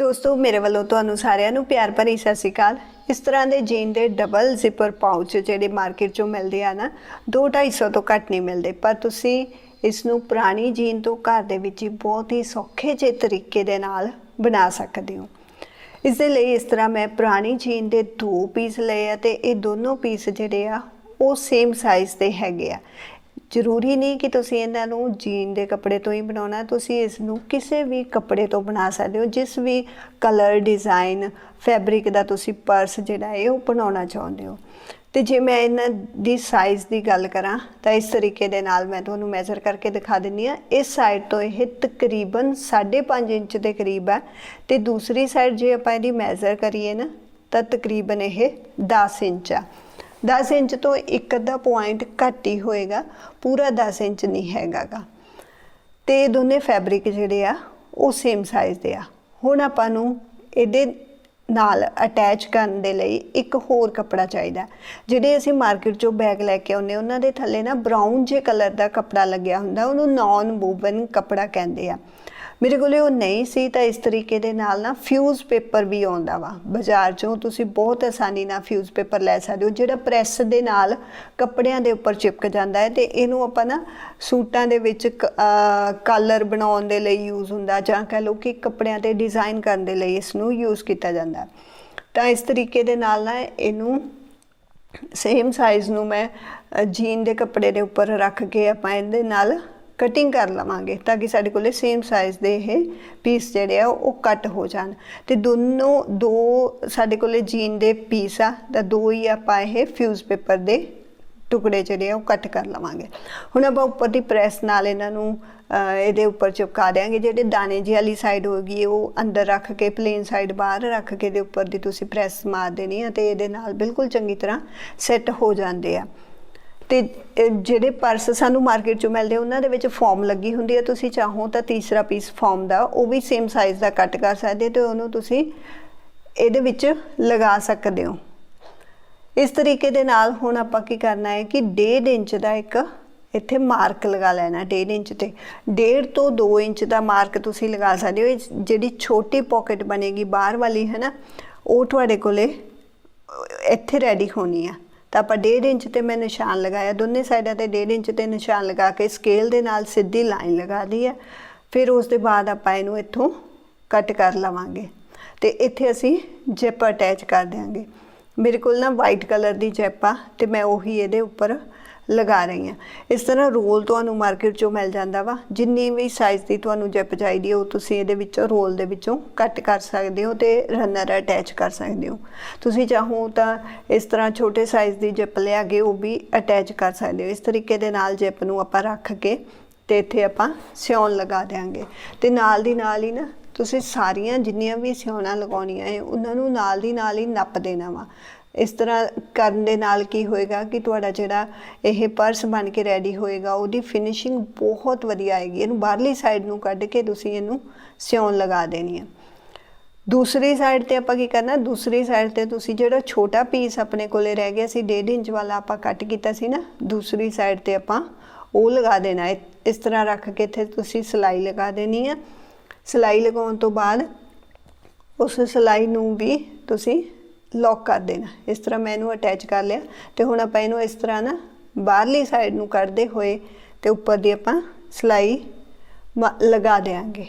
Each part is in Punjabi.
ਦੋਸਤੋ, ਮੇਰੇ ਵੱਲੋਂ ਤੁਹਾਨੂੰ ਸਾਰਿਆਂ ਨੂੰ ਪਿਆਰ ਭਰੀ ਸਤਿ ਸ਼੍ਰੀ ਅਕਾਲ। ਇਸ ਤਰ੍ਹਾਂ ਦੇ ਜੀਨ ਦੇ ਡਬਲ ਜ਼ਿਪਰ ਪਾਊਚ ਜਿਹੜੇ ਮਾਰਕੀਟ 'ਚੋਂ ਮਿਲਦੇ ਆ ਨਾ 2-250 ਤੋਂ ਘੱਟ ਨਹੀਂ ਮਿਲਦੇ। ਪਰ ਤੁਸੀਂ ਇਸ ਨੂੰ ਪੁਰਾਣੀ ਜੀਨ ਤੋਂ ਘਰ ਦੇ ਵਿੱਚ ਹੀ ਬਹੁਤ ਹੀ ਸੌਖੇ ਜਿਹੇ ਤਰੀਕੇ ਦੇ ਨਾਲ ਬਣਾ ਸਕਦੇ ਹੋ। ਇਸ ਦੇ ਲਈ ਇਸ ਤਰ੍ਹਾਂ ਮੈਂ ਪੁਰਾਣੀ ਜੀਨ ਦੇ ਦੋ ਪੀਸ ਲਏ ਆ ਤੇ ਇਹ ਦੋਨੋਂ ਪੀਸ ਜਿਹੜੇ ਆ, ਉਹ ਸੇਮ ਸਾਈਜ਼ ਦੇ ਹੈਗੇ ਆ। ਜ਼ਰੂਰੀ ਨਹੀਂ ਕਿ ਤੁਸੀਂ ਇਹਨਾਂ ਨੂੰ ਜੀਨ ਦੇ ਕੱਪੜੇ ਤੋਂ ਹੀ ਬਣਾਉਣਾ, ਤੁਸੀਂ ਇਸ ਨੂੰ ਕਿਸੇ ਵੀ ਕੱਪੜੇ ਤੋਂ ਬਣਾ ਸਕਦੇ ਹੋ, ਜਿਸ ਵੀ ਕਲਰ ਡਿਜ਼ਾਈਨ ਫੈਬਰਿਕ ਦਾ ਤੁਸੀਂ ਪਰਸ ਜਿਹੜਾ ਹੈ ਉਹ ਬਣਾਉਣਾ ਚਾਹੁੰਦੇ ਹੋ। ਤੇ ਜੇ ਮੈਂ ਇਹਨਾਂ ਦੀ ਸਾਈਜ਼ ਦੀ ਗੱਲ ਕਰਾਂ, ਤਾਂ ਇਸ ਤਰੀਕੇ ਦੇ ਨਾਲ ਮੈਂ ਤੁਹਾਨੂੰ ਮੈਜ਼ਰ ਕਰਕੇ ਦਿਖਾ ਦਿੰਨੀ ਆ ਇਸ ਸਾਈਡ ਤੋਂ ਇਹ ਤਕਰੀਬਨ 5.5 ਇੰਚ ਦੇ ਕਰੀਬ ਹੈ ਤੇ ਦੂਸਰੀ ਸਾਈਡ ਜੇ ਆਪਾਂ ਇਹਦੀ ਮੈਜ਼ਰ ਕਰੀਏ ਨਾ, ਤਾਂ ਤਕਰੀਬਨ ਇਹ 10 ਇੰਚ ਆ 10 ਇੰਚ ਤੋਂ ਇੱਕ ਅੱਧਾ ਪੁਆਇੰਟ ਘੱਟ ਹੀ ਹੋਏਗਾ, ਪੂਰਾ 10 ਇੰਚ ਨਹੀਂ ਹੈਗਾਗਾ। ਤੇ ਇਹ ਦੋਨੇ ਫੈਬਰਿਕ ਜਿਹੜੇ ਆ, ਉਹ ਸੇਮ ਸਾਈਜ਼ ਦੇ ਆ। ਹੁਣ ਆਪਾਂ ਨੂੰ ਇਹਦੇ ਨਾਲ ਅਟੈਚ ਕਰਨ ਦੇ ਲਈ ਇੱਕ ਹੋਰ ਕੱਪੜਾ ਚਾਹੀਦਾ। ਜਿਹੜੇ ਅਸੀਂ ਮਾਰਕੀਟ ਚੋਂ ਬੈਗ ਲੈ ਕੇ ਆਉਂਦੇ ਉਹਨਾਂ ਦੇ ਥੱਲੇ ਨਾ ਬਰਾਊਨ ਜੇ ਕਲਰ ਦਾ ਕੱਪੜਾ ਲੱਗਿਆ ਹੁੰਦਾ, ਉਹਨੂੰ ਨਾਨ ਵੂਵਨ ਕੱਪੜਾ ਕਹਿੰਦੇ ਆ। ਮੇਰੇ ਕੋਲੇ ਉਹ ਨਹੀਂ ਸੀ ਤਾਂ ਇਸ ਤਰੀਕੇ ਦੇ ਨਾਲ ਨਾ ਫਿਊਜ਼ ਪੇਪਰ ਵੀ ਆਉਂਦਾ ਵਾ। ਬਾਜ਼ਾਰ ਚੋਂ ਤੁਸੀਂ ਬਹੁਤ ਆਸਾਨੀ ਨਾਲ ਫਿਊਜ਼ ਪੇਪਰ ਲੈ ਸਕਦੇ ਹੋ, ਜਿਹੜਾ ਪ੍ਰੈਸ ਦੇ ਨਾਲ ਕੱਪੜਿਆਂ ਦੇ ਉੱਪਰ ਚਿਪਕ ਜਾਂਦਾ ਹੈ ਤੇ ਇਹਨੂੰ ਆਪਾਂ ਨਾ ਸੂਟਾਂ ਦੇ ਵਿੱਚ ਕਲਰ ਬਣਾਉਣ ਦੇ ਲਈ ਯੂਜ਼ ਹੁੰਦਾ ਜਾਂ ਕਹ ਲਓ ਕਿ ਕੱਪੜਿਆਂ ਤੇ ਡਿਜ਼ਾਈਨ ਕਰਨ ਦੇ ਲਈ ਇਸ ਨੂੰ ਯੂਜ਼ ਕੀਤਾ ਜਾਂਦਾ ਤਾਂ ਇਸ ਤਰੀਕੇ ਦੇ ਨਾਲ ਨਾ ਇਹਨੂੰ ਸੇਮ ਸਾਈਜ਼ ਨੂੰ ਮੈਂ ਜੀਨ ਦੇ ਕੱਪੜੇ ਦੇ ਉੱਪਰ ਰੱਖ ਕੇ ਆਪਾਂ ਇਹਦੇ ਨਾਲ ਕਟਿੰਗ ਕਰ ਲਵਾਂਗੇ ਤਾਂ ਕਿ ਸਾਡੇ ਕੋਲੇ ਸੇਮ ਸਾਈਜ਼ ਦੇ ਇਹ ਪੀਸ ਜਿਹੜੇ ਆ, ਉਹ ਕੱਟ ਹੋ ਜਾਣ। ਤੇ ਦੋਨੋਂ, ਦੋ ਸਾਡੇ ਕੋਲੇ ਜੀਨ ਦੇ ਪੀਸ ਆ, ਤਾਂ ਦੋ ਹੀ ਆਪਾਂ ਇਹ ਫਿਊਜ਼ ਪੇਪਰ ਦੇ ਟੁਕੜੇ ਜਿਹੜੇ ਆ, ਉਹ ਕੱਟ ਕਰ ਲਵਾਂਗੇ। ਹੁਣ ਆਪਾਂ ਉੱਪਰ ਦੀ ਪ੍ਰੈਸ ਨਾਲ ਇਹਨਾਂ ਨੂੰ ਇਹਦੇ ਉੱਪਰ ਚਿਪਕਾ ਦੇਾਂਗੇ ਜਿਹੜੇ ਦਾਣੇ ਜੀ ਵਾਲੀ ਸਾਈਡ ਹੋਗੀ ਉਹ ਅੰਦਰ ਰੱਖ ਕੇ ਪਲੇਨ ਸਾਈਡ ਬਾਹਰ ਰੱਖ ਕੇ ਦੇ ਉੱਪਰ ਦੀ ਤੁਸੀਂ ਪ੍ਰੈਸ ਮਾਰ ਦੇਣੀ ਆ ਤੇ ਇਹਦੇ ਨਾਲ ਬਿਲਕੁਲ ਚੰਗੀ ਤਰ੍ਹਾਂ ਸੈੱਟ ਹੋ ਜਾਂਦੇ ਆ। ਤੇ ਜਿਹੜੇ ਪਰਸ ਸਾਨੂੰ ਮਾਰਕੀਟ ਚੋਂ ਮਿਲਦੇ ਉਹਨਾਂ ਦੇ ਵਿੱਚ ਫਾਰਮ ਲੱਗੀ ਹੁੰਦੀ ਹੈ ਤੁਸੀਂ ਚਾਹੋ ਤਾਂ ਤੀਸਰਾ ਪੀਸ ਫਾਰਮ ਦਾ, ਉਹ ਵੀ ਸੇਮ ਸਾਈਜ਼ ਦਾ ਕੱਟ ਕਰ ਸਕਦੇ ਤੇ ਉਹਨੂੰ ਤੁਸੀਂ ਇਹਦੇ ਵਿੱਚ ਲਗਾ ਸਕਦੇ ਹੋ। ਇਸ ਤਰੀਕੇ ਦੇ ਨਾਲ ਹੁਣ ਆਪਾਂ ਕੀ ਕਰਨਾ ਹੈ ਕਿ 1.5 ਇੰਚ ਦਾ ਇੱਕ ਇੱਥੇ ਮਾਰਕ ਲਗਾ ਲੈਣਾ 1.5 ਇੰਚ ਤੇ। 1.5 ਤੋਂ 2 ਇੰਚ ਦਾ ਮਾਰਕ ਤੁਸੀਂ ਲਗਾ ਸਕਦੇ ਹੋ। ਜਿਹੜੀ ਛੋਟੀ ਪਾਕਟ ਬਣੇਗੀ ਬਾਹਰ ਵਾਲੀ ਹੈ ਨਾ ਉਹ ਤੁਹਾਡੇ ਕੋਲੇ ਇੱਥੇ ਰੈਡੀ ਹੋਣੀ ਆ। ਤਾਂ ਆਪਾਂ 1.5 ਇੰਚ ਤੇ ਮੈਂ ਨਿਸ਼ਾਨ ਲਗਾਇਆ, ਦੋਨੇ ਸਾਈਡਾਂ ਤੇ 1.5 ਇੰਚ ਤੇ ਨਿਸ਼ਾਨ ਲਗਾ ਕੇ ਸਕੇਲ ਦੇ ਨਾਲ ਸਿੱਧੀ ਲਾਈਨ ਲਗਾ ਲਈ ਹੈ ਫਿਰ ਉਸ ਦੇ ਬਾਅਦ ਆਪਾਂ ਇਹਨੂੰ ਇੱਥੋਂ ਕੱਟ ਕਰ ਲਵਾਂਗੇ ਤੇ ਇੱਥੇ ਅਸੀਂ ਜੈਪ ਅਟੈਚ ਕਰ ਦਿਆਂਗੇ। ਮੇਰੇ ਕੋਲ ਨਾ ਵਾਈਟ ਕਲਰ ਦੀ ਜੈਪ ਆ ਤੇ ਮੈਂ ਉਹੀ ਇਹਦੇ ਉੱਪਰ ਲਗਾ ਰਹੀ ਹਾਂ। ਇਸ ਤਰ੍ਹਾਂ ਰੋਲ ਤੁਹਾਨੂੰ ਮਾਰਕੀਟ ਚੋਂ ਮਿਲ ਜਾਂਦਾ ਵਾ। ਜਿੰਨੀ ਵੀ ਸਾਈਜ਼ ਦੀ ਤੁਹਾਨੂੰ ਜਿਪ ਚਾਹੀਦੀ ਹੈ, ਉਹ ਤੁਸੀਂ ਇਹਦੇ ਵਿੱਚੋਂ, ਰੋਲ ਦੇ ਵਿੱਚੋਂ ਕੱਟ ਕਰ ਸਕਦੇ ਹੋ ਤੇ ਰਨਰ ਅਟੈਚ ਕਰ ਸਕਦੇ ਹੋ। ਤੁਸੀਂ ਚਾਹੋ ਤਾਂ ਇਸ ਤਰ੍ਹਾਂ ਛੋਟੇ ਸਾਈਜ਼ ਦੀ ਜਿਪ ਲਿਆ ਕੇ ਉਹ ਵੀ ਅਟੈਚ ਕਰ ਸਕਦੇ ਹੋ। ਇਸ ਤਰੀਕੇ ਦੇ ਨਾਲ ਜਿਪ ਨੂੰ ਆਪਾਂ ਰੱਖ ਕੇ ਤੇ ਇੱਥੇ ਆਪਾਂ ਸਿਉਣ ਲਗਾ ਦੇਾਂਗੇ ਤੇ ਨਾਲ ਦੀ ਨਾਲ ਹੀ ਨਾ, ਤੁਸੀਂ ਸਾਰੀਆਂ ਜਿੰਨੀਆਂ ਵੀ ਸਿਉਣਾ ਲਗਾਉਣੀਆਂ ਹੈ ਉਹਨਾਂ ਨੂੰ ਨਾਲ ਦੀ ਨਾਲ ਹੀ ਨੱਪ ਦੇਣਾ ਵਾ। ਇਸ ਤਰ੍ਹਾਂ ਕਰਨ ਦੇ ਨਾਲ ਕੀ ਹੋਏਗਾ ਕਿ ਤੁਹਾਡਾ ਜਿਹੜਾ ਇਹ ਪਰਸ ਬਣ ਕੇ ਰੈਡੀ ਹੋਏਗਾ, ਉਹਦੀ ਫਿਨਿਸ਼ਿੰਗ ਬਹੁਤ ਵਧੀਆ ਆਏਗੀ। ਇਹਨੂੰ ਬਾਹਰਲੀ ਸਾਈਡ ਨੂੰ ਕੱਢ ਕੇ ਤੁਸੀਂ ਇਹਨੂੰ ਸਿਉਣ ਲਗਾ ਦੇਣੀ ਹੈ ਦੂਸਰੀ ਸਾਈਡ ਤੇ ਆਪਾਂ ਕੀ ਕਰਨਾ, ਦੂਸਰੀ ਸਾਈਡ ਤੇ ਤੁਸੀਂ ਜਿਹੜਾ ਛੋਟਾ ਪੀਸ ਆਪਣੇ ਕੋਲੇ ਰਹਿ ਗਿਆ ਸੀ 1.5 ਇੰਚ ਵਾਲਾ ਆਪਾਂ ਕੱਟ ਕੀਤਾ ਸੀ ਨਾ, ਦੂਸਰੀ ਸਾਈਡ ਤੇ ਆਪਾਂ ਉਹ ਲਗਾ ਦੇਣਾ। ਹੈ ਇਸ ਤਰ੍ਹਾਂ ਰੱਖ ਕੇ ਇੱਥੇ ਤੁਸੀਂ ਸਲਾਈ ਲਗਾ ਦੇਣੀ ਹੈ ਸਲਾਈ ਲਗਾਉਣ ਤੋਂ ਬਾਅਦ ਉਸ ਸਲਾਈ ਨੂੰ ਵੀ ਤੁਸੀਂ ਲੌਕ ਕਰ ਦੇਣਾ। ਇਸ ਤਰ੍ਹਾਂ ਮੈਂ ਇਹਨੂੰ ਅਟੈਚ ਕਰ ਲਿਆ ਤੇ ਹੁਣ ਆਪਾਂ ਇਹਨੂੰ ਇਸ ਤਰ੍ਹਾਂ ਨਾ ਬਾਹਰਲੀ ਸਾਈਡ ਨੂੰ ਕੱਢਦੇ ਹੋਏ ਤੇ ਉੱਪਰ ਦੀ ਆਪਾਂ ਸਲਾਈ ਲਗਾ ਦੇਾਂਗੇ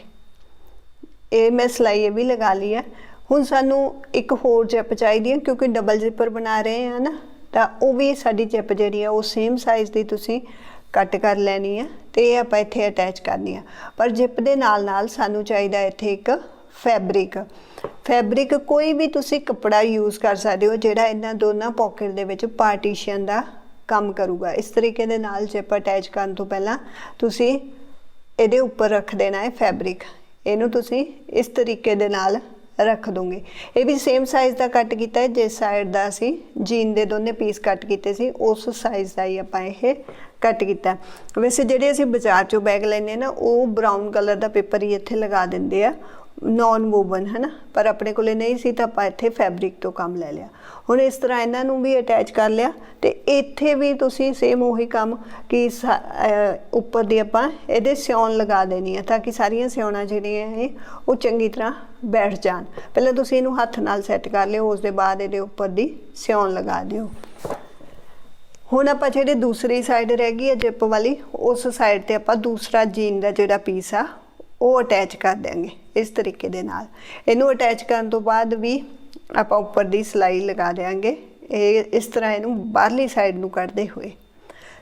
ਇਹ ਮੈਂ ਸਲਾਈ ਇਹ ਵੀ ਲਗਾ ਲਈ ਹੈ ਹੁਣ ਸਾਨੂੰ ਇੱਕ ਹੋਰ ਜਿਪ ਚਾਹੀਦੀ ਹੈ ਕਿਉਂਕਿ ਡਬਲ ਜ਼ਿਪਰ ਬਣਾ ਰਹੇ ਹਾਂ ਨਾ, ਤਾਂ ਉਹ ਵੀ ਸਾਡੀ ਜਿਪ ਜਿਹੜੀ ਆ ਉਹ ਸੇਮ ਸਾਈਜ਼ ਦੀ ਤੁਸੀਂ ਕੱਟ ਕਰ ਲੈਣੀ ਆ ਤੇ ਇਹ ਆਪਾਂ ਇੱਥੇ ਅਟੈਚ ਕਰਨੀ ਆ। ਪਰ ਜਿਪ ਦੇ ਨਾਲ ਨਾਲ ਸਾਨੂੰ ਚਾਹੀਦਾ ਇੱਥੇ ਇੱਕ ਫੈਬਰਿਕ ਫੈਬਰਿਕ ਕੋਈ ਵੀ ਤੁਸੀਂ ਕੱਪੜਾ ਯੂਜ਼ ਕਰ ਸਕਦੇ ਹੋ, ਜਿਹੜਾ ਇਹਨਾਂ ਦੋਨਾਂ ਪਾਕਟ ਦੇ ਵਿੱਚ ਪਾਰਟੀਸ਼ਨ ਦਾ ਕੰਮ ਕਰੂਗਾ। ਇਸ ਤਰੀਕੇ ਦੇ ਨਾਲ ਜਿਪ ਅਟੈਚ ਕਰਨ ਤੋਂ ਪਹਿਲਾਂ ਤੁਸੀਂ ਇਹਦੇ ਉੱਪਰ ਰੱਖ ਦੇਣਾ ਹੈ ਫੈਬਰਿਕ ਇਹਨੂੰ ਤੁਸੀਂ ਇਸ ਤਰੀਕੇ ਦੇ ਨਾਲ ਰੱਖ ਦੋਗੇ। ਇਹ ਵੀ ਸੇਮ ਸਾਈਜ਼ ਦਾ ਕੱਟ ਕੀਤਾ ਹੈ ਜਿਸ ਸਾਈਡ ਦਾ ਅਸੀਂ ਜੀਨ ਦੇ ਦੋਨੇ ਪੀਸ ਕੱਟ ਕੀਤੇ ਸੀ, ਉਸ ਸਾਈਜ਼ ਦਾ ਹੀ ਆਪਾਂ ਇਹ ਕੱਟ ਕੀਤਾ ਵੈਸੇ ਜਿਹੜੇ ਅਸੀਂ ਬਾਜ਼ਾਰ ਚੋਂ ਬੈਗ ਲੈਨੇ ਨਾ, ਉਹ ਬਰਾਊਨ ਕਲਰ ਦਾ ਪੇਪਰ ਹੀ ਇੱਥੇ ਲਗਾ ਦਿੰਦੇ ਆ। ਨਾਨ ਵੂਵਨ ਹੈ ਨਾ ਪਰ ਆਪਣੇ ਕੋਲੇ ਨਹੀਂ ਸੀ ਤਾਂ ਆਪਾਂ ਇੱਥੇ ਫੈਬਰਿਕ ਤੋਂ ਕੰਮ ਲੈ ਲਿਆ। ਹੁਣ ਇਸ ਤਰ੍ਹਾਂ ਇਹਨਾਂ ਨੂੰ ਵੀ ਅਟੈਚ ਕਰ ਲਿਆ ਤੇ ਇੱਥੇ ਵੀ ਤੁਸੀਂ ਸੇਮ ਉਹੀ ਕੰਮ ਕਿ ਸਾ- ਉੱਪਰ ਦੀ ਆਪਾਂ ਇਹਦੇ ਸਿਉਣ ਲਗਾ ਦੇਣੀ ਹੈ ਤਾਂ ਕਿ ਸਾਰੀਆਂ ਸਿਉਣਾ ਜਿਹੜੀਆਂ ਇਹ, ਉਹ ਚੰਗੀ ਤਰ੍ਹਾਂ ਬੈਠ ਜਾਣ। ਪਹਿਲਾਂ ਤੁਸੀਂ ਇਹਨੂੰ ਹੱਥ ਨਾਲ ਸੈੱਟ ਕਰ ਲਿਓ, ਉਸ ਦੇ ਬਾਅਦ ਇਹਦੇ ਉੱਪਰ ਦੀ ਸਿਉਣ ਲਗਾ ਦਿਓ। ਹੁਣ ਆਪਾਂ ਜਿਹੜੇ ਦੂਸਰੀ ਸਾਈਡ ਰਹਿ ਗਈ ਹੈ ਜਿਪ ਵਾਲੀ, ਉਸ ਸਾਈਡ ਤੇ ਆਪਾਂ ਦੂਸਰਾ ਜੀਨ ਦਾ ਜਿਹੜਾ ਪੀਸ ਆ ਉਹ ਅਟੈਚ ਕਰ ਦਿਆਂਗੇ, ਇਸ ਤਰੀਕੇ ਦੇ ਨਾਲ। ਇਹਨੂੰ ਅਟੈਚ ਕਰਨ ਤੋਂ ਬਾਅਦ ਵੀ ਆਪਾਂ ਉੱਪਰ ਦੀ ਸਲਾਈ ਲਗਾ ਦਿਆਂਗੇ। ਇਹ ਇਸ ਤਰ੍ਹਾਂ ਇਹਨੂੰ ਬਾਹਰਲੀ ਸਾਈਡ ਨੂੰ ਕੱਢਦੇ ਹੋਏ।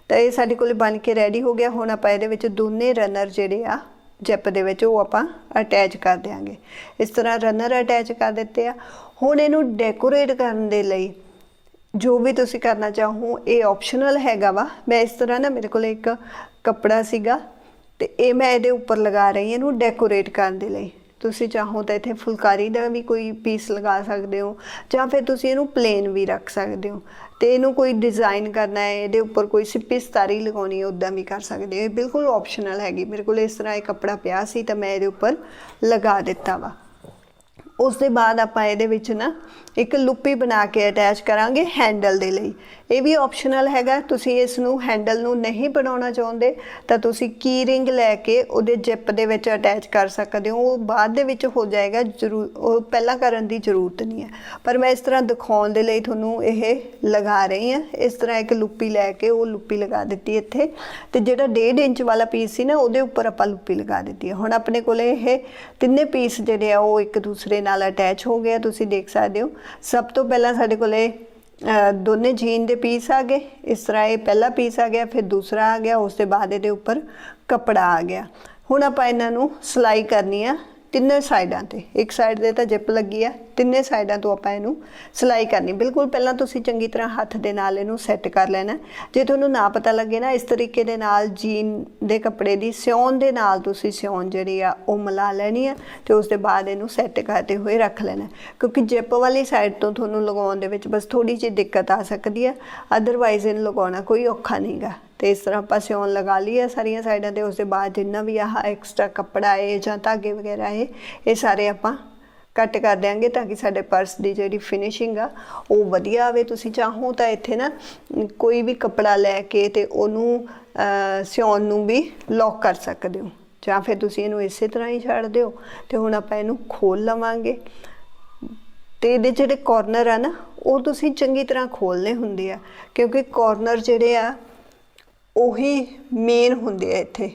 ਤਾਂ ਇਹ ਸਾਡੇ ਕੋਲ ਬਣ ਕੇ ਰੈਡੀ ਹੋ ਗਿਆ। ਹੁਣ ਆਪਾਂ ਇਹਦੇ ਵਿੱਚ ਦੋਨੇ ਰਨਰ ਜਿਹੜੇ ਆ ਜਿਪ ਦੇ ਵਿੱਚ ਉਹ ਆਪਾਂ ਅਟੈਚ ਕਰ ਦਿਆਂਗੇ। ਇਸ ਤਰ੍ਹਾਂ ਰਨਰ ਅਟੈਚ ਕਰ ਦਿੱਤੇ ਆ। ਹੁਣ ਇਹਨੂੰ ਡੈਕੋਰੇਟ ਕਰਨ ਦੇ ਲਈ ਜੋ ਵੀ ਤੁਸੀਂ ਕਰਨਾ ਚਾਹੋ, ਇਹ ਆਪਸ਼ਨਲ ਹੈਗਾ ਵਾ। ਮੈਂ ਇਸ ਤਰ੍ਹਾਂ ਨਾ ਮੇਰੇ ਕੋਲ ਇੱਕ ਕੱਪੜਾ ਸੀਗਾ ਤੇ ਇਹ ਮੈਂ ਇਹਦੇ ਉੱਪਰ ਲਗਾ ਰਹੀ ਹਾਂ, ਇਹਨੂੰ ਡੈਕੋਰੇਟ ਕਰਨ ਦੇ ਲਈ। ਤੁਸੀਂ ਚਾਹੋ ਤਾਂ ਇੱਥੇ ਫੁਲਕਾਰੀ ਦਾ ਵੀ ਕੋਈ ਪੀਸ ਲਗਾ ਸਕਦੇ ਹੋ, ਜਾਂ ਫਿਰ ਤੁਸੀਂ ਇਹਨੂੰ ਪਲੇਨ ਵੀ ਰੱਖ ਸਕਦੇ ਹੋ। ਤੇ ਇਹਨੂੰ ਕੋਈ ਡਿਜ਼ਾਈਨ ਕਰਨਾ ਹੈ, ਇਹਦੇ ਉੱਪਰ ਕੋਈ ਸਿੱਪੀ ਸਤਾਰੀ ਲਗਾਉਣੀ ਹੈ ਉਦਾਂ ਵੀ ਕਰ ਸਕਦੇ ਹੋ। ਇਹ ਬਿਲਕੁਲ ਆਪਸ਼ਨਲ ਹੈਗੀ। ਮੇਰੇ ਕੋਲ ਇਸ ਤਰ੍ਹਾਂ ਇਹ ਕੱਪੜਾ ਪਿਆ ਸੀ ਤਾਂ ਮੈਂ ਇਹਦੇ ਉੱਪਰ ਲਗਾ ਦਿੱਤਾ ਵਾ। ਉਸ ਦੇ ਬਾਅਦ ਆਪਾਂ ਇਹਦੇ ਵਿੱਚ ਨਾ ਇੱਕ ਲੁੱਪੀ ਬਣਾ ਕੇ ਅਟੈਚ ਕਰਾਂਗੇ ਹੈਂਡਲ ਦੇ ਲਈ। ਇਹ ਵੀ ਆਪਸ਼ਨਲ ਹੈਗਾ, ਤੁਸੀਂ ਇਸ ਨੂੰ ਹੈਂਡਲ ਨੂੰ ਨਹੀਂ ਬਣਾਉਣਾ ਚਾਹੁੰਦੇ, ਤਾਂ ਤੁਸੀਂ ਕੀ ਰਿੰਗ ਲੈ ਕੇ ਉਹਦੇ ਜਿਪ ਦੇ ਵਿੱਚ ਅਟੈਚ ਕਰ ਸਕਦੇ ਹੋ। ਉਹ ਬਾਅਦ ਦੇ ਵਿੱਚ ਹੋ ਜਾਏਗਾ ਜ਼ਰੂਰ ਉਹ ਪਹਿਲਾਂ ਕਰਨ ਦੀ ਜ਼ਰੂਰਤ ਨਹੀਂ ਹੈ। ਪਰ ਮੈਂ ਇਸ ਤਰ੍ਹਾਂ ਦਿਖਾਉਣ ਦੇ ਲਈ ਤੁਹਾਨੂੰ ਇਹ ਲਗਾ ਰਹੀ ਹਾਂ। ਇਸ ਤਰ੍ਹਾਂ ਇੱਕ ਲੁੱਪੀ ਲੈ ਕੇ ਉਹ ਲੁੱਪੀ ਲਗਾ ਦਿੱਤੀ ਇੱਥੇ। ਤੇ ਜਿਹੜਾ 1.5 ਇੰਚ ਵਾਲਾ ਪੀਸ ਸੀ ਨਾ, ਉਹਦੇ ਉੱਪਰ ਆਪਾਂ ਲੁੱਪੀ ਲਗਾ ਦਿੱਤੀ ਹੈ। ਹੁਣ ਆਪਣੇ ਕੋਲੇ ਇਹ ਤਿੰਨੇ ਪੀਸ ਜਿਹੜੇ ਆ, ਉਹ ਇੱਕ ਦੂਸਰੇ ਨਾਲ ਅਟੈਚ ਹੋ ਗਿਆ ਤੁਸੀਂ ਦੇਖ ਸਕਦੇ ਹੋ। ਸਭ ਤੋਂ ਪਹਿਲਾਂ ਸਾਡੇ ਕੋਲੇ ਅਹ, ਦੋਨੇ ਜੀਨ ਦੇ ਪੀਸ ਆ ਗਏ। ਇਸ ਤਰ੍ਹਾਂ ਇਹ ਪਹਿਲਾ ਪੀਸ ਆ ਗਿਆ ਫਿਰ ਦੂਸਰਾ ਆ ਗਿਆ ਉਸ ਦੇ ਬਾਅਦ ਇਹਦੇ ਉੱਪਰ ਕੱਪੜਾ ਆ ਗਿਆ। ਹੁਣ ਆਪਾਂ ਇਹਨਾਂ ਨੂੰ ਸਲਾਈ ਕਰਨੀ ਆ। ਤਿੰਨੇ ਸਾਈਡਾਂ ਤੇ, ਇੱਕ ਸਾਈਡ ਦੇ ਤਾਂ ਜਿਪ ਲੱਗੀ ਆ, ਤਿੰਨੇ ਸਾਈਡਾਂ ਤੋਂ ਆਪਾਂ ਇਹਨੂੰ ਸਲਾਈ ਕਰਨੀ। ਬਿਲਕੁਲ ਪਹਿਲਾਂ ਤੁਸੀਂ ਚੰਗੀ ਤਰ੍ਹਾਂ ਹੱਥ ਦੇ ਨਾਲ ਇਹਨੂੰ ਸੈੱਟ ਕਰ ਲੈਣਾ। ਜੇ ਤੁਹਾਨੂੰ ਨਾ ਪਤਾ ਲੱਗੇ ਨਾ, ਇਸ ਤਰੀਕੇ ਦੇ ਨਾਲ ਜੀਨ ਦੇ ਕੱਪੜੇ ਦੀ ਸਿਉਣ ਦੇ ਨਾਲ ਤੁਸੀਂ ਸਿਉਣ ਜਿਹੜੀ ਆ, ਉਹ ਮਿਲਾ ਲੈਣੀ ਆ ਤੇ ਉਸ ਦੇ ਬਾਅਦ ਇਹਨੂੰ ਸੈੱਟ ਕਰਦੇ ਹੋਏ ਰੱਖ ਲੈਣਾ। ਕਿਉਂਕਿ ਜਿਪ ਵਾਲੀ ਸਾਈਡ ਤੋਂ ਤੁਹਾਨੂੰ ਲਗਾਉਣ ਦੇ ਵਿੱਚ ਬਸ ਥੋੜੀ ਜਿਹੀ ਦਿੱਕਤ ਆ ਸਕਦੀ ਆ। ਅਦਰਵਾਈਜ਼ ਇਹਨੂੰ ਲਗਾਉਣਾ ਕੋਈ ਔਖਾ ਨਹੀਂਗਾ। ਤੇ ਇਸ ਤਰ੍ਹਾਂ ਆਪਾਂ ਸਿਉਣ ਲਗਾ ਲਈ ਹੈ ਸਾਰੀਆਂ ਸਾਈਡਾਂ ਤੇ ਉਸ ਦੇ ਬਾਅਦ ਜਿੰਨਾ ਵੀ ਆਹ ਐਕਸਟਰਾ ਕੱਪੜਾ ਹੈ ਜਾਂ ਧਾਗੇ ਵਗੈਰਾ ਹੈ ਇਹ ਸਾਰੇ ਆਪਾਂ ਕੱਟ ਕਰ ਦਿਆਂਗੇ ਤਾਂ ਕਿ ਸਾਡੇ ਪਰਸ ਦੀ ਜਿਹੜੀ ਫਿਨਿਸ਼ਿੰਗ ਆ ਉਹ ਵਧੀਆ ਆਵੇ। ਤੁਸੀਂ ਚਾਹੋ ਤਾਂ ਇੱਥੇ ਨਾ ਕੋਈ ਵੀ ਕੱਪੜਾ ਲੈ ਕੇ ਤੇ ਉਹਨੂੰ ਅਹ, ਸਿਉਣ ਨੂੰ ਵੀ ਲੌਕ ਕਰ ਸਕਦੇ ਹੋ। ਜਾਂ ਫਿਰ ਤੁਸੀਂ ਇਹਨੂੰ ਇਸੇ ਤਰ੍ਹਾਂ ਹੀ ਛੱਡ ਦਿਓ ਤੇ ਹੁਣ ਆਪਾਂ ਇਹਨੂੰ ਖੋਲ ਲਵਾਂਗੇ। ਤੇ ਇਹਦੇ ਜਿਹੜੇ ਕਾਰਨਰ ਆ ਨਾ ਉਹ ਤੁਸੀਂ ਚੰਗੀ ਤਰ੍ਹਾਂ ਖੋਲਨੇ ਹੁੰਦੇ ਆ ਕਿਉਂਕਿ ਕਾਰਨਰ ਜਿਹੜੇ ਆ ਉਹੀ ਮੇਨ ਹੁੰਦੇ ਆ ਇੱਥੇ।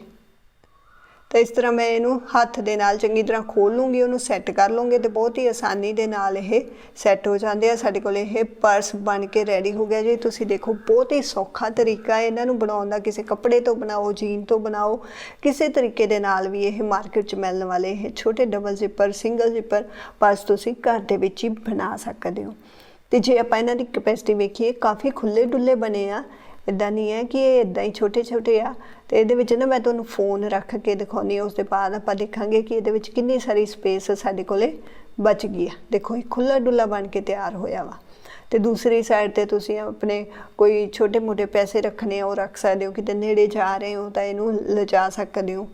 ਤਾਂ ਇਸ ਤਰ੍ਹਾਂ ਮੈਂ ਇਹਨੂੰ ਹੱਥ ਦੇ ਨਾਲ ਚੰਗੀ ਤਰ੍ਹਾਂ ਖੋਲ ਲੂੰਗੀ, ਉਹਨੂੰ ਸੈੱਟ ਕਰ ਲੂੰਗੀ ਤੇ ਬਹੁਤ ਹੀ ਆਸਾਨੀ ਦੇ ਨਾਲ ਇਹ ਸੈੱਟ ਹੋ ਜਾਂਦੇ ਆ। ਸਾਡੇ ਕੋਲ ਇਹ ਪਰਸ ਬਣ ਕੇ ਰੈਡੀ ਹੋ ਗਿਆ ਜੀ। ਤੁਸੀਂ ਦੇਖੋ, ਬਹੁਤ ਹੀ ਸੌਖਾ ਤਰੀਕਾ ਹੈ ਇਹਨਾਂ ਨੂੰ ਬਣਾਉਣ ਦਾ। ਕਿਸੇ ਕੱਪੜੇ ਤੋਂ ਬਣਾਓ ਜੀਨ ਤੋਂ ਬਣਾਓ, ਕਿਸੇ ਤਰੀਕੇ ਦੇ ਨਾਲ ਵੀ ਇਹ ਮਾਰਕੀਟ 'ਚ ਮਿਲਣ ਵਾਲੇ ਇਹ ਛੋਟੇ double zipper single zipper purse ਤੁਸੀਂ ਘਰ ਦੇ ਵਿੱਚ ਹੀ ਬਣਾ ਸਕਦੇ ਹੋ। ਤੇ ਜੇ ਆਪਾਂ ਇਹਨਾਂ ਦੀ ਕੈਪੈਸਿਟੀ ਵੇਖੀਏ, ਕਾਫੀ ਖੁੱਲੇ ਡੁੱਲੇ ਬਣੇ ਆ। ਇਦਾਂ ਨਹੀਂ ਹੈ ਕਿ ਇਹ ਇਦਾਂ ਹੀ ਛੋਟੇ ਛੋਟੇ ਆ। ਤੇ ਇਹਦੇ ਵਿੱਚ ਨਾ ਮੈਂ ਤੁਹਾਨੂੰ ਫੋਨ ਰੱਖ ਕੇ ਦਿਖਾਉਣੀ ਉਸ ਦੇ ਬਾਅਦ ਆਪਾਂ ਦੇਖਾਂਗੇ ਕਿ ਇਹਦੇ ਵਿੱਚ ਕਿੰਨੀ ਸਾਰੀ ਸਪੇਸ ਸਾਡੇ ਕੋਲੇ ਬਚ ਗਈ ਆ। ਦੇਖੋ, ਇਹ ਖੁੱਲਾ ਡੁੱਲਾ ਬਣ ਕੇ ਤਿਆਰ ਹੋਇਆ ਵਾ। ਤੇ ਦੂਸਰੀ ਸਾਈਡ ਤੇ ਤੁਸੀਂ ਆਪਣੇ ਕੋਈ ਛੋਟੇ ਮੋਟੇ ਪੈਸੇ ਰੱਖਣੇ ਆ, ਉਹ ਰੱਖ ਸਕਦੇ ਹੋ, ਕਿਤੇ ਨੇੜੇ ਜਾ ਰਹੇ ਹੋ ਤਾਂ ਇਹਨੂੰ ਲਿਜਾ ਸਕਦੇ ਹੋ।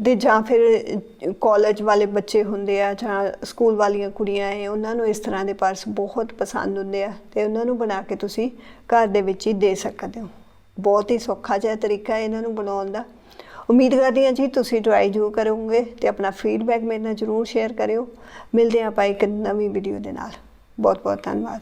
ਦੇ ਜਾਂ ਫਿਰ ਕਾਲਜ ਵਾਲੇ ਬੱਚੇ ਹੁੰਦੇ ਆ ਜਾਂ ਸਕੂਲ ਵਾਲੀਆਂ ਕੁੜੀਆਂ ਐ ਉਹਨਾਂ ਨੂੰ ਇਸ ਤਰ੍ਹਾਂ ਦੇ ਪਰਸ ਬਹੁਤ ਪਸੰਦ ਹੁੰਦੇ ਆ ਤੇ ਉਹਨਾਂ ਨੂੰ ਬਣਾ ਕੇ ਤੁਸੀਂ ਘਰ ਦੇ ਵਿੱਚ ਹੀ ਦੇ ਸਕਦੇ ਹੋ। ਬਹੁਤ ਹੀ ਸੌਖਾ ਜਿਹਾ ਤਰੀਕਾ ਹੈ ਇਹਨਾਂ ਨੂੰ ਬਣਾਉਣ ਦਾ। ਉਮੀਦ ਕਰਦੀ ਹਾਂ ਜੀ ਤੁਸੀਂ ਟਰਾਈ ਜ਼ਰੂਰ ਕਰੋਗੇ ਤੇ ਆਪਣਾ ਫੀਡਬੈਕ ਮੇਰੇ ਨਾਲ ਜ਼ਰੂਰ ਸ਼ੇਅਰ ਕਰਿਓ। ਮਿਲਦੇ ਹਾਂ ਆਪਾਂ ਇੱਕ ਨਵੀਂ ਵੀਡੀਓ ਦੇ ਨਾਲ। ਬਹੁਤ ਬਹੁਤ ਧੰਨਵਾਦ।